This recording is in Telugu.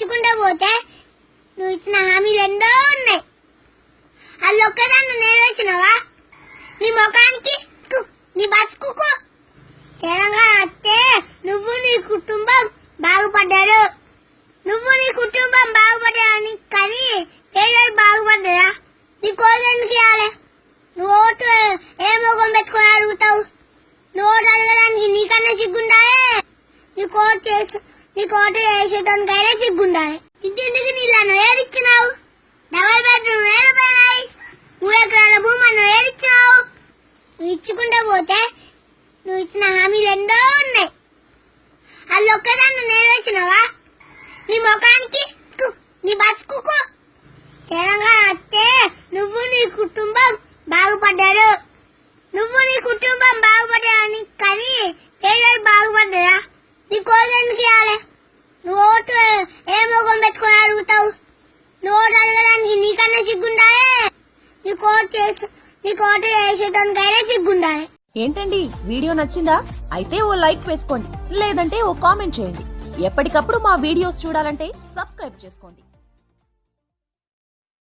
నువ్వు పోతే నువ్వు ఇచ్చిన హామీలు ఎన్నో ఉన్నాయి. వాళ్ళు ఒక్కదాన్ని నెరవేర్చినవా? నీ ముఖానికి నీ బతుకుకు. తెలంగాణ వస్తే నువ్వు నీ కుటుంబం బాగుపడ్డారు నువ్వు నీ కుటుంబం బాగుపడ్డాని కానీ పేదలు బాగుపడ్డారా? నీ కోదానికి ఇవ్వాలి? నువ్వు ఓటు ఏ ముఖం పెట్టుకొని అడుగుతావు? నువ్వు ఓటు అడగడానికి నీకన్నా సిగ్గుండాలే. నీ కోటు చేసి నీ కోటు వేసేటానికైనా సిగ్గుండాలి. ఇంటింటికి నీళ్ళను ఏడిచ్చినావు? డబల్ బెడ్రూమ్ ఏడిపోయినాయి మూడు ఎకరాల భూమను ఏడిచ్చావు నువ్వు ఇచ్చుకుంటా పోతే నువ్వు ఇచ్చిన హామీలు ఎన్నో ఉన్నాయి. వాళ్ళు ఒక్కదాన్ని నెరవేర్చినవా నీ ముఖానికి నీ బతుకుకు. తెలంగాణ వస్తే నువ్వు నీ కుటుంబం బాగుపడ్డారు నువ్వు నీ కుటుంబం బాగుపడ్డాని కానీ పేదలు బాగుపడ్డారా? నీ కోదానికి ఇవ్వాలి నువ్వు ఓటు ఏ ముఖం పెట్టుకొని అడుగుతావు? నువ్వు ఓటు అడగడానికి నీకన్నా సిగ్గుండాలే? నీ కోటు చేసి నీ కోటు వేసేటానికైనా సిగ్గుండాలి. ఏంటండి? వీడియో నచ్చిందా? అయితే ఓ లైక్ వేసుకోండి. లేదంటే ఓ కామెంట్ చేయండి. ఎప్పటికప్పుడు మా వీడియోస్ చూడాలంటే సబ్స్క్రైబ్ చేసుకోండి.